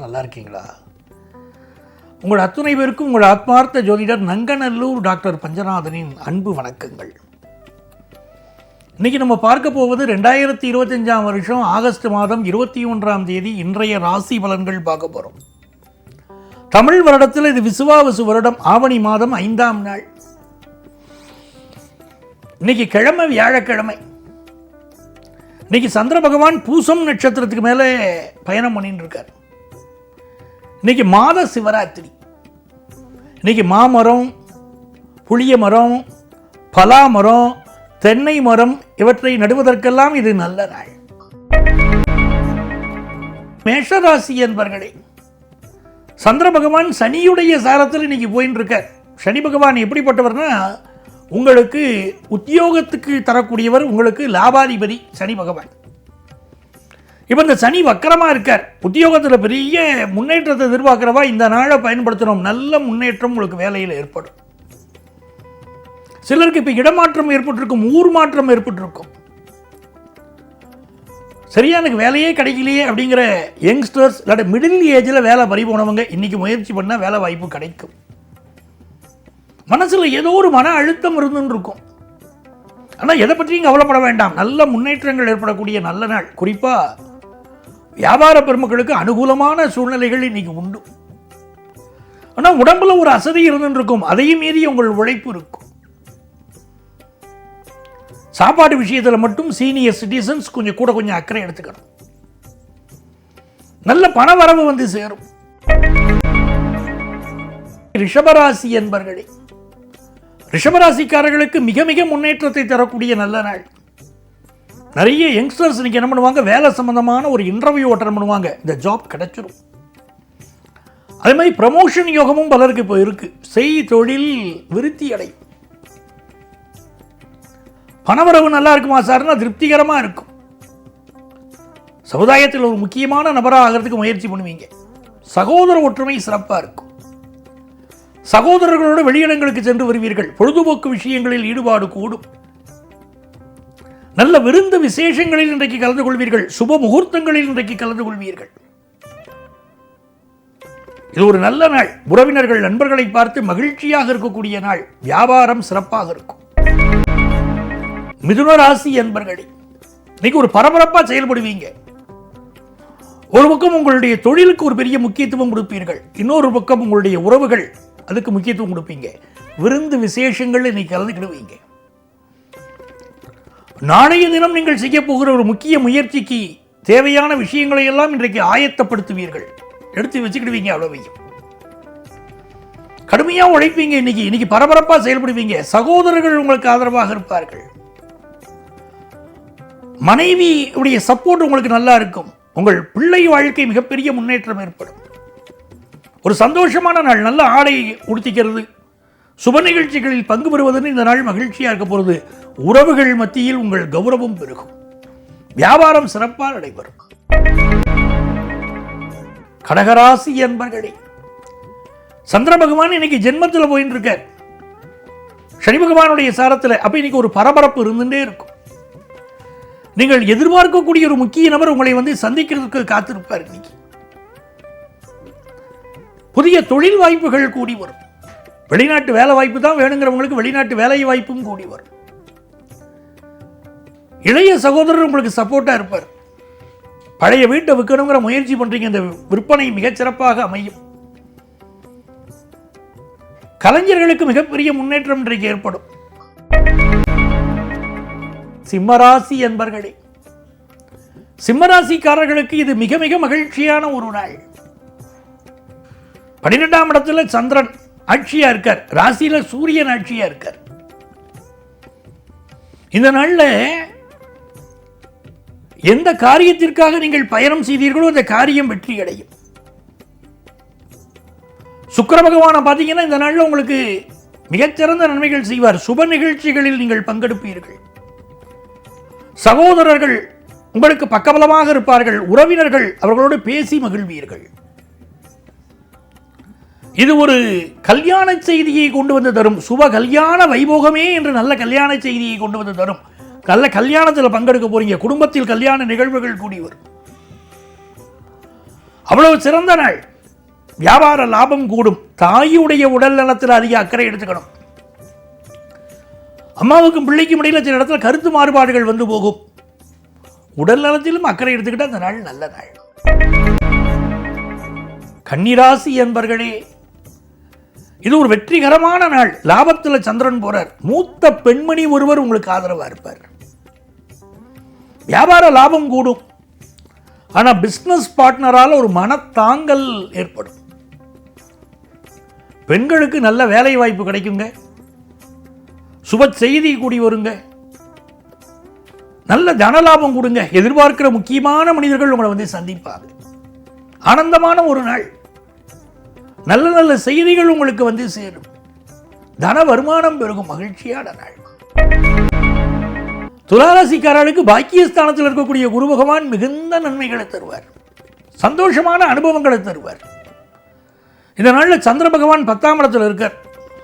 எல்லாரும் நல்லா இருக்கீங்களா உங்கள் அத்துணை பேருக்கும் உங்கள் ஆத்மார்த்த ஜோதிடர் நங்கநல்லூர் டாக்டர் பஞ்சநாதனின் அன்பு வணக்கங்கள். இன்னைக்கு நம்ம பார்க்க போவது ரெண்டாயிரத்தி இருபத்தஞ்சாம் வருஷம் ஆகஸ்ட் மாதம் இருபத்தி ஒன்றாம் தேதி இன்றைய ராசி பலன்கள் பார்க்க போகிறோம் தமிழ் வருடத்தில் இது விசுவாவசு வருடம் ஆவணி மாதம் ஐந்தாம் நாள். இன்னைக்கு கிழமை வியாழக்கிழமை. இன்னைக்கு சந்திர பகவான் பூசம் நட்சத்திரத்துக்கு மேலே பயணம் பண்ணிட்டு இருக்கார். இன்னைக்கு மாத சிவராத்திரி. இன்னைக்கு மாமரம் புளிய மரம் பலா மரம் தென்னை மரம் இவற்றை நடுவதற்கெல்லாம் இது நல்ல நாள். மேஷராசி என்பர்களே சந்திர பகவான் சனியுடைய சாரத்தில் இன்னைக்கு போயின்னு இருக்கார் சனி பகவான் எப்படிப்பட்டவர்னா உங்களுக்கு உத்தியோகத்துக்கு தரக்கூடியவர் உங்களுக்கு லாபாதிபதி சனி பகவான். இப்போ இந்த சனி வக்கரமாக இருக்கார். உத்தியோகத்தில் பெரிய முன்னேற்றத்தை எதிர்பார்க்குறவா இந்த நாளை பயன்படுத்தணும் நல்ல முன்னேற்றம் உங்களுக்கு வேலையில் ஏற்படும். சிலருக்கு இப்போ இடமாற்றம் ஏற்பட்டிருக்கும் ஊர் மாற்றம் ஏற்பட்டிருக்கும். சரியா எனக்கு வேலையே கிடைக்கலையே அப்படிங்கிற யங்ஸ்டர்ஸ் இல்லாட்ட மிடில் ஏஜில் வேலை பறி போனவங்க இன்னைக்கு முயற்சி பண்ணால் வேலை வாய்ப்பு கிடைக்கும். மனசில் ஏதோ ஒரு மன அழுத்தம் இருந்துன்னு இருக்கும். ஆனால் எதை பற்றியும் கவலைப்பட வேண்டாம். நல்ல முன்னேற்றங்கள் ஏற்படக்கூடிய நல்ல நாள். குறிப்பாக வியாபார பெருமக்களுக்கு அனுகூலமான சூழ்நிலைகள் இன்னைக்கு உண்டு. ஆனால் உடம்புல ஒரு அசதி இருந்துருக்கும். இருக்கும் அதையும் மீறி உங்கள் உழைப்பு இருக்கும். சாப்பாடு விஷயத்தில் மட்டும் சீனியர் சிட்டிசன்ஸ் கொஞ்சம் கூட கொஞ்சம் அக்கறை எடுத்துக்கணும். நல்ல பண வரவு வந்து சேரும். ரிஷபராசி என்பர்களே ரிஷபராசிக்காரர்களுக்கு மிக மிக முன்னேற்றத்தை தரக்கூடிய நல்ல நாள். நிறைய யங்ஸ்டர்ஸ் இன்னைக்கு என்ன பண்ணுவாங்க? வேலை சம்மந்தமான ஒரு இன்டர்வியூ அட்டன் பண்ணுவாங்க. இந்த ஜாப் கிடைச்சிடும் அதே மாதிரி ப்ரமோஷன் யோகமும் பலருக்கு இப்போ இருக்கு. செய் தொழில் விருத்தி அடையும் பணவரவு நல்லா இருக்குமா சார்னா திருப்திகரமாக இருக்கும். சமுதாயத்தில் ஒரு முக்கியமான நபராக ஆகிறதுக்கு முயற்சி பண்ணுவீங்க. சகோதர ஒற்றுமை சிறப்பாக இருக்கும். சகோதரர்களோடு வெளியிடங்களுக்கு சென்று வருவீர்கள். பொழுதுபோக்கு விஷயங்களில் ஈடுபாடு கூடும். நல்ல விருந்து விசேஷங்களில் இன்றைக்கு கலந்து கொள்வீர்கள். சுப முகூர்த்தங்களில் இன்றைக்கு கலந்து கொள்வீர்கள். இது ஒரு நல்ல நாள். உறவினர்கள் நண்பர்களை பார்த்து மகிழ்ச்சியாக இருக்கக்கூடிய நாள். வியாபாரம் சிறப்பாக இருக்கும். மிதுன ராசி என்பர்களே இன்னைக்கு ஒரு பரபரப்பா செயல்படுவீங்க. ஒரு பக்கம் உங்களுடைய தொழிலுக்கு ஒரு பெரிய முக்கியத்துவம் கொடுப்பீர்கள். இன்னொரு பக்கம் உங்களுடைய உறவுகள் அதுக்கு முக்கியத்துவம் கொடுப்பீங்க. விருந்து விசேஷங்கள் இன்னைக்கு கலந்துக்கிடுவீங்க. நாளைய தினம் நீங்கள் செய்ய போகிற ஒரு முக்கிய முயற்சிக்கு தேவையான விஷயங்களை எல்லாம் இன்றைக்கு ஆயத்தப்படுத்துவீர்கள். எடுத்து வச்சுக்கிடுவீங்க அவ்வளவையும். கடுமையா உழைப்பீங்க இன்னைக்கு. இன்னைக்கு பரபரப்பா செயல்படுவீங்க. சகோதரர்கள் உங்களுக்கு ஆதரவாக இருப்பார்கள். மனைவி உடைய சப்போர்ட் உங்களுக்கு நல்லா இருக்கும். உங்கள் பிள்ளை வாழ்க்கை மிகப்பெரிய முன்னேற்றம் ஏற்படும். ஒரு சந்தோஷமான நாள். நல்ல ஆடை உடுத்திக்கிறது. சுப நிகழ்ச்சிகளில் பங்கு பெறுவதன் இந்த நாள் மகிழ்ச்சியாக இருக்க போகிறது உறவுகள் மத்தியில் உங்கள் கௌரவம் பெருகும். வியாபாரம் சிறப்பாக நடைபெறும். கடகராசி என்பர்களே சந்திர பகவான் இன்னைக்கு ஜென்மத்தில் போயின்னு இருக்கார் சனி பகவானுடைய சாரத்தில் அப்போ இன்னைக்கு ஒரு பரபரப்பு இருந்துட்டே இருக்கும். நீங்கள் எதிர்பார்க்கக்கூடிய ஒரு முக்கிய நபர் உங்களை வந்து சந்திக்கிறதுக்கு காத்திருப்பார் இன்னைக்கு. புதிய தொழில் வாய்ப்புகள் கூடி வரும். வெளிநாட்டு வேலை வாய்ப்பு தான் வேணுங்கிறவங்களுக்கு வெளிநாட்டு வேலை வாய்ப்பும் கூடி வரும். இளைய சகோதரர் உங்களுக்கு சப்போர்ட்டா இருப்பார். பழைய வீட்டை விற்கணுங்கிற முயற்சி பண்றீங்க. இந்த விற்பனை மிகச்சிறப்பாக அமையும். கலைஞர்களுக்கு மிகப்பெரிய முன்னேற்றம் இன்றைக்கு ஏற்படும். சிம்மராசி என்பர்களே சிம்மராசிக்காரர்களுக்கு இது மிக மிக மகிழ்ச்சியான ஒரு நாள். பன்னிரெண்டாம் இடத்துல சந்திரன். ஆட்சியா இருக்கார். ராசியில் சூரியன் ஆட்சியா இருக்கார். இந்த நாளில் எந்த காரியத்திற்காக நீங்கள் பயணம் செய்தீர்களோ அந்த காரியம் வெற்றி அடையும். சுக்கர பகவானை பார்த்தீங்கன்னா இந்த நாளில் உங்களுக்கு மிகச்சிறந்த நன்மைகள் செய்வார். சுப நிகழ்ச்சிகளில் நீங்கள் பங்கெடுப்பீர்கள். சகோதரர்கள் உங்களுக்கு பக்கபலமாக இருப்பார்கள். உறவினர்கள் அவர்களோடு பேசி மகிழ்வீர்கள். இது ஒரு கல்யாண செய்தியை கொண்டு வந்து தரும். சுப கல்யாண வைபோகமே என்று நல்ல கல்யாண செய்தியை கொண்டு வந்து தரும். நல்ல கல்யாணத்தில் பங்கெடுக்க போறீங்க. குடும்பத்தில் கல்யாண நிகழ்வுகள் கூடி வரும். அவ்வளவு சிறந்த நாள். வியாபார லாபம் கூடும். தாயுடைய உடல் நலத்தில் அதிக அக்கறை எடுத்துக்கணும். அம்மாவுக்கும் பிள்ளைக்கும் இடையில சில இடத்துல கருத்து மாறுபாடுகள் வந்து போகும். உடல் நலத்திலும் அக்கறை எடுத்துக்கிட்டால் அந்த நாள் நல்ல நாள். கன்னிராசி என்பர்களே இது ஒரு வெற்றிகரமான நாள். லாபத்தில் சந்திரன் போறார். மூத்த பெண்மணி ஒருவர் உங்களுக்கு ஆதரவா இருப்பார். வியாபார லாபம் கூடும். ஆனா பிசினஸ் பார்ட்னரால் ஒரு மனத்தாங்கல் ஏற்படும். பெண்களுக்கு நல்ல வேலை வாய்ப்பு கிடைக்குங்க. சுப செய்தி கூடி வருங்க. நல்ல தனலாபம் கொடுங்க. எதிர்பார்க்கிற முக்கியமான மனிதர்கள் உங்களை வந்து சந்திப்பாங்க. ஆனந்தமான ஒரு நாள். நல்ல நல்ல செய்திகள் உங்களுக்கு வந்து சேரும். தன வருமானம் பெருகும் மகிழ்ச்சியான நாள். துளாராசிக்காரர்களுக்கு பாக்கியஸ்தானத்தில் இருக்கக்கூடிய குரு பகவான் மிகுந்த நன்மைகளை தருவார். சந்தோஷமான அனுபவங்களை தருவார். இந்த நாளில் சந்திர பகவான் பத்தாம் இடத்தில் இருக்கார்.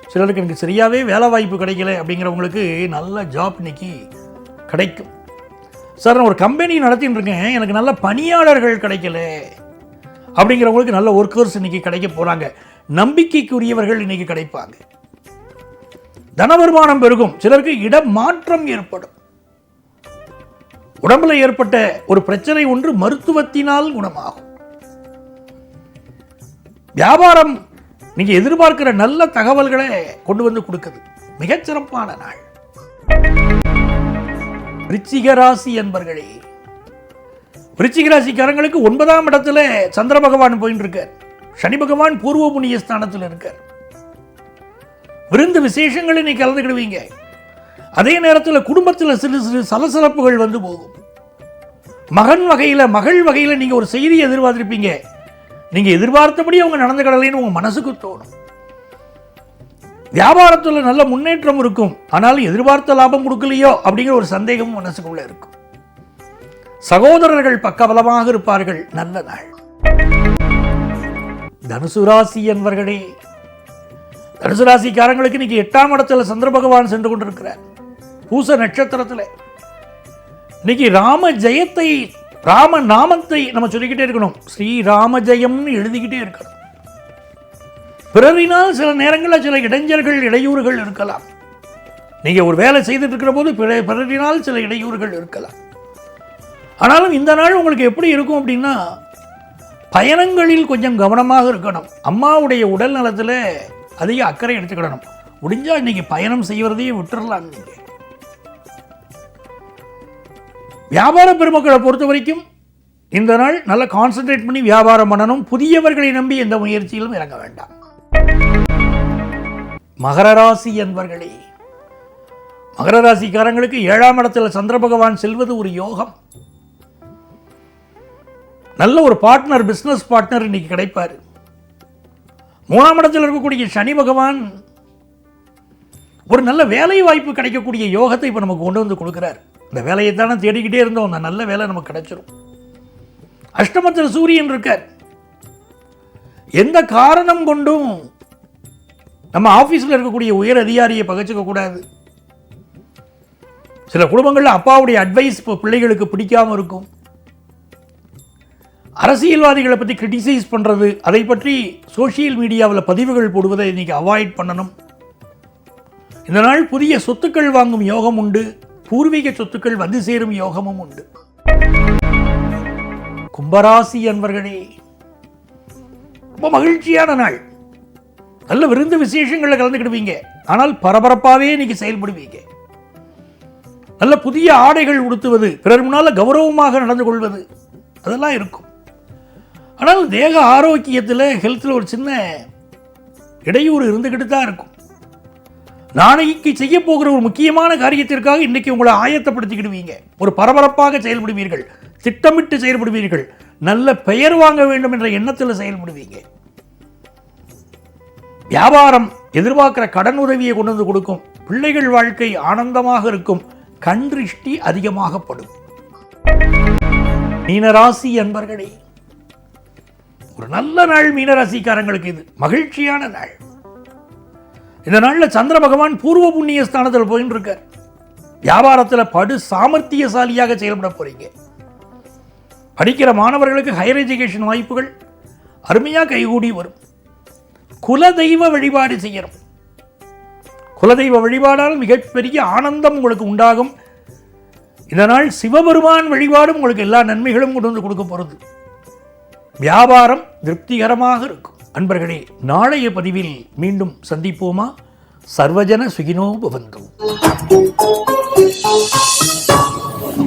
சிலருக்கு எனக்கு சரியாகவே வேலை வாய்ப்பு கிடைக்கல அப்படிங்கிறவங்களுக்கு நல்ல ஜாப் இன்னைக்கு கிடைக்கும். சார் நான் ஒரு கம்பெனி நடத்தின்னு இருக்கேன். எனக்கு நல்ல பணியாளர்கள் கிடைக்கல. அப்படிங்கிறவங்களுக்கு நல்ல ஒர்க்கர்ஸ் இன்னைக்கு கிடைக்க போகிறாங்க நம்பிக்கைக்குரியவர்கள் இன்னைக்கு கிடைப்பாங்க. தன வருமானம் பெருகும். சிலருக்கு இடமாற்றம் ஏற்படும். உடம்புல ஏற்பட்ட ஒரு பிரச்சனை ஒன்று மருத்துவத்தினால் குணமாகும். வியாபாரம் நீங்க எதிர்பார்க்கிற நல்ல தகவல்களை கொண்டு வந்து கொடுக்குது. மிகச்சிறப்பான நாள். ரிச்சிகராசி என்பர்களே விருச்சிக ராசிக்காரங்களுக்கு ஒன்பதாம் இடத்துல சந்திர பகவான் போயின்னு இருக்கார் சனி பகவான் பூர்வ புண்ணிய ஸ்தானத்தில் இருக்கார். விருந்து விசேஷங்களை நீ கலந்துக்கிடுவீங்க. அதே நேரத்தில் குடும்பத்தில் சிறு சிறு சலசலப்புகள் வந்து போகும். மகன் வகையில் மகள் வகையில் நீங்கள் ஒரு செய்தியை எதிர்பார்த்திருப்பீங்க. நீங்கள் எதிர்பார்த்தபடி அவங்க நடந்துக்கிடலைன்னு உங்கள் மனசுக்கு தோணும். வியாபாரத்தில் நல்ல முன்னேற்றம் இருக்கும். ஆனாலும் எதிர்பார்த்த லாபம் கொடுக்கலையோ அப்படிங்கிற ஒரு சந்தேகம் மனசுக்குள்ளே இருக்கும். சகோதரர்கள் பக்கபலமாக இருப்பார்கள். நல்ல நாள். தனுசு ராசி என்பவர்களே தனுசு ராசிக்காரங்களுக்கு இன்னைக்கு எட்டாம் இடத்துல சந்திர பகவான் சென்று கொண்டிருக்கிறார். பூச நட்சத்திரத்தில். இன்னைக்கு ராம ஜெயத்தை ராம நாமத்தை நம்ம சொல்லிக்கிட்டே இருக்கணும். ஸ்ரீ ராம ஜெயம்னு எழுதிக்கிட்டே இருக்கணும். பிறரினால் சில நேரங்களில் சில இடைஞ்சல்கள் இடையூறுகள் இருக்கலாம். நீங்க ஒரு வேலை செய்துட்டு இருக்கிற போது பிற- பிறரினால் சில இடையூறுகள் இருக்கலாம். ஆனாலும் இந்த நாள் உங்களுக்கு எப்படி இருக்கும் அப்படின்னா பயணங்களில் கொஞ்சம் கவனமாக இருக்கணும். அம்மாவுடைய உடல் நலத்தில் அதிக அக்கறை எடுத்துக்கிடணும். முடிஞ்சா இன்னைக்கு பயணம் செய்வதையே விட்டுறலாம் நீங்கள் வியாபார பெருமக்களை பொறுத்த வரைக்கும் இந்த நாள் நல்லா கான்சென்ட்ரேட் பண்ணி வியாபாரம் பண்ணணும். புதியவர்களை நம்பி எந்த முயற்சியிலும் இறங்க வேண்டாம். மகர ராசி என்பர்களே மகர ராசிக்காரங்களுக்கு ஏழாம் இடத்தில் சந்திர பகவான் செல்வது ஒரு யோகம். நல்ல ஒரு பார்ட்னர் பிஸ்னஸ் பார்ட்னர் இன்னைக்கு கிடைப்பார். மூணாம் இடத்தில் இருக்கக்கூடிய சனி பகவான் ஒரு நல்ல வேலை வாய்ப்பு கிடைக்கக்கூடிய யோகத்தை இப்போ நமக்கு கொண்டு வந்து கொடுக்குறார். இந்த வேலையை தானே தேடிக்கிட்டே இருந்தோம். அந்த நல்ல வேலை நமக்கு கிடைச்சிரும். அஷ்டமத்தில் சூரியன் இருக்கார். எந்த காரணம் கொண்டும் நம்ம ஆஃபீஸில் இருக்கக்கூடிய உயர் அதிகாரியை பகைச்சிக்க கூடாது. சில குடும்பங்களில் அப்பாவுடைய அட்வைஸ் இப்போ பிள்ளைகளுக்கு பிடிக்காம இருக்கும். அரசியல்வாதிகளை பற்றி கிரிட்டிசைஸ் பண்ணுறது அதை பற்றி சோஷியல் மீடியாவில் பதிவுகள் போடுவதை இன்னைக்கு அவாய்ட் பண்ணணும். இந்த நாள் புதிய சொத்துக்கள் வாங்கும் யோகம் உண்டு பூர்வீக சொத்துக்கள் வந்து சேரும் யோகமும் உண்டு. கும்பராசி அன்பர்களே ரொம்ப மகிழ்ச்சியான நாள். நல்ல விருந்து விசேஷங்களில் கலந்துக்கிடுவீங்க. ஆனால் பரபரப்பாகவே இன்னைக்கு செயல்படுவீங்க. நல்ல புதிய ஆடைகள் உடுத்துவது பிறர் முன்னால் கௌரவமாக நடந்து கொள்வது அதெல்லாம் இருக்கும். ஆனால் தேக ஆரோக்கியத்தில் ஹெல்த்தில் ஒரு சின்ன இடையூறு இருந்துக்கிட்டு தான் இருக்கும். நாளைக்கு செய்ய போகிற ஒரு முக்கியமான காரியத்திற்காக இன்னைக்கு உங்களை ஆயத்தப்படுத்திக்கிடுவீங்க. ஒரு பரபரப்பாக செயல்படுவீர்கள். திட்டமிட்டு செயல்படுவீர்கள். நல்ல பெயர் வாங்க வேண்டும் என்ற எண்ணத்தில் செயல்படுவீங்க. வியாபாரம் எதிர்பார்க்கிற கடன் உதவியை கொண்டு வந்து கொடுக்கும். பிள்ளைகள் வாழ்க்கை ஆனந்தமாக இருக்கும். கண் திருஷ்டி அதிகமாகப்படும் மீனராசி அன்பர்களே ஒரு நல்ல நாள் மீனராசிக்காரங்களுக்கு இது. மகிழ்ச்சியான நாள். இந்த நாளில் சந்திர பகவான் பூர்வ புண்ணிய ஸ்தானத்தில் போயின்னு இருக்கார் வியாபாரத்தில் படு சாமர்த்தியசாலியாக செயல்பட போறீங்க. படிக்கிற மாணவர்களுக்கு ஹையர் எஜுகேஷன் வாய்ப்புகள் அருமையாக கைகூடி வரும். குலதெய்வ வழிபாடு செய்யணும். குலதெய்வ வழிபாடால் மிகப்பெரிய ஆனந்தம் உங்களுக்கு உண்டாகும். இதனால் சிவபெருமான் வழிபாடும் உங்களுக்கு எல்லா நன்மைகளும் கொண்டு வந்து கொடுக்க போகிறது வியாபாரம் திருப்திகரமாக இருக்கும். அன்பர்களே நாளைய பதிவில் மீண்டும் சந்திப்போமா? சர்வஜன சுகினோ பவந்து